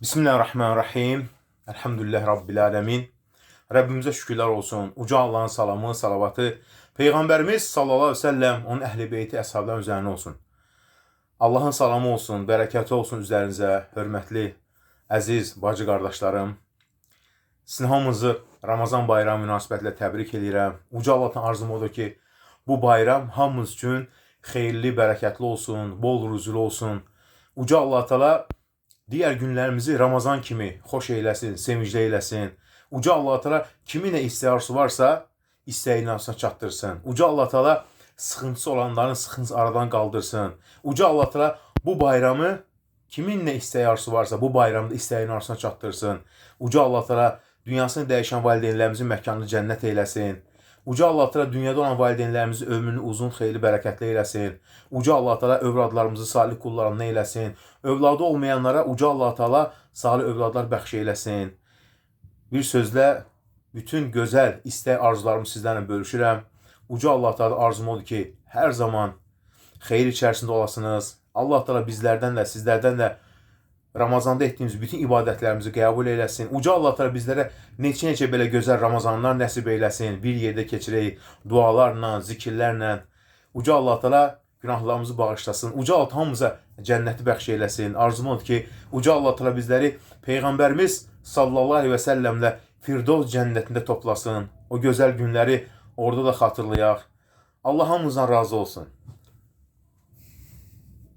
Bismillahirrahmanirrahim. Elhamdülillah Rabbil alemin. Rəbbimizə şükürlər olsun. Uca Allahın salamı, salavatı Peyğəmbərimiz sallallahu əleyhi və səlləm, onun əhli beyti, əshabların üzərinə olsun. Allahın salamı olsun, bərəkəti olsun üzərinizə, hörmətli, əziz bacı qardaşlarım. Sizin hamınızı Ramazan bayramı münasibətilə təbrik edirəm. Uca Allahdan arzum odur ki, bu bayram hamımız üçün xeyirli, bərəkətli olsun, bol ruzulu olsun. Uca Allah Teala digər günlərimizi Ramazan kimi xoş eyləsin, sevincli eyləsin. Uca Allah Teala kimin nə istəyi arzusu varsa, istəyini arzusuna çatdırsın. Uca Allah Teala sıxıntısı olanların sıxıntısını aradan qaldırsın. Uca Allah Teala bu bayramı kimin nə istəyi arzusu varsa bu bayramda istəyini arzusuna çatdırsın. Uca Allah Teala dünyasını dəyişən valideynlərimizin məkanını cənnət eyləsin. Uca Allah Teala dünyada olan valideynlərimizin ömrünü uzun, xeyirli, bərəkətli eyləsin. Uca Allah Teala övladlarımızı salih qullarından eyləsin. Övladı olmayanlara Uca Allah Teala salih övladlar bəxş eyləsin. Bir sözlə bütün gözəl istək arzularımı sizlərlə bölüşürəm. Uca Allah Teala arzum odur ki, hər zaman xeyir içərisində olasınız. Allah Teala bizlərdən də, sizlərdən də Ramazanda etdiyimiz bütün ibadətlərimizi qəbul eləsin. Uca Allah Teala bizlərə neçə-neçə belə gözəl Ramazanlar nəsib eyləsin. Bir yerdə keçirək dualarla, zikirlərlə. Uca Allah Teala günahlarımızı bağışlasın. Uca Allah hamımıza cənnəti bəxş eyləsin. Arzum odur ki, Uca Allah Teala bizləri Peyğəmbərimiz sallallahu əleyhi və səlləmlə Firdovs cənnətində toplasın. O gözəl günləri orada da xatırlayaq. Allah hamımızdan razı olsun.